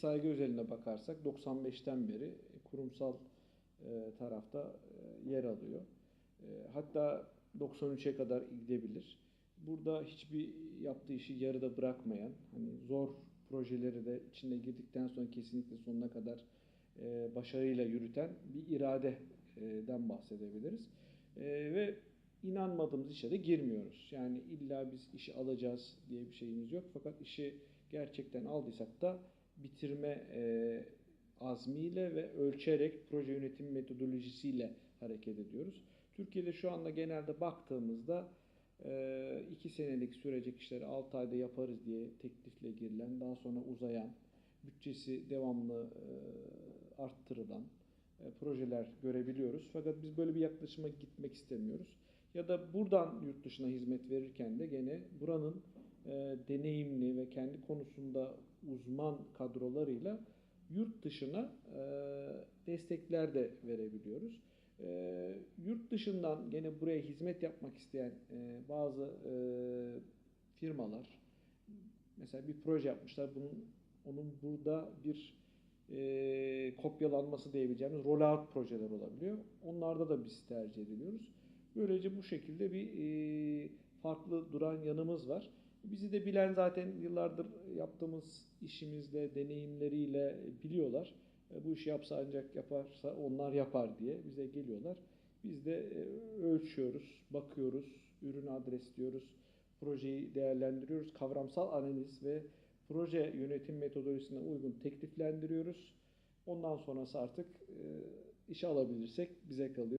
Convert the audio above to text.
saygı özeline bakarsak 95'ten beri kurumsal e, tarafta e, yer alıyor. E, hatta 93'e kadar gidebilir. Burada hiçbir yaptığı işi yarıda bırakmayan, hani zor projeleri de içine girdikten sonra kesinlikle sonuna kadar e, başarıyla yürüten bir iradeden bahsedebiliriz. E, ve inanmadığımız işe de girmiyoruz. Yani illa biz işi alacağız diye bir şeyimiz yok. Fakat işi gerçekten aldıysak da bitirme e, azmiyle ve ölçerek proje yönetim metodolojisiyle hareket ediyoruz. Türkiye'de şu anda genelde baktığımızda e, iki senelik sürecek işleri 6 ayda yaparız diye teklifle girilen, daha sonra uzayan, bütçesi devamlı e, arttırılan e, projeler görebiliyoruz. Fakat biz böyle bir yaklaşıma gitmek istemiyoruz. Ya da buradan yurt dışına hizmet verirken de gene buranın e, deneyimli ve kendi konusunda uzman kadrolarıyla yurt dışına e, destekler de verebiliyoruz. E, yurt dışından gene buraya hizmet yapmak isteyen e, bazı e, firmalar mesela bir proje yapmışlar. Bunun onun burada bir e, kopyalanması diyebileceğimiz rollout projeler olabiliyor. Onlarda da biz tercih ediliyoruz. Böylece bu şekilde bir e, farklı duran yanımız var. Bizi de bilen zaten yıllardır yaptığımız işimizle, deneyimleriyle biliyorlar. E, bu işi yapsa ancak yaparsa onlar yapar diye bize geliyorlar. Biz de e, ölçüyoruz, bakıyoruz, ürünü adresliyoruz, projeyi değerlendiriyoruz, kavramsal analiz ve proje yönetim metodolojisine uygun tekliflendiriyoruz. Ondan sonrası artık e, işe alabilirsek bize kalıyor.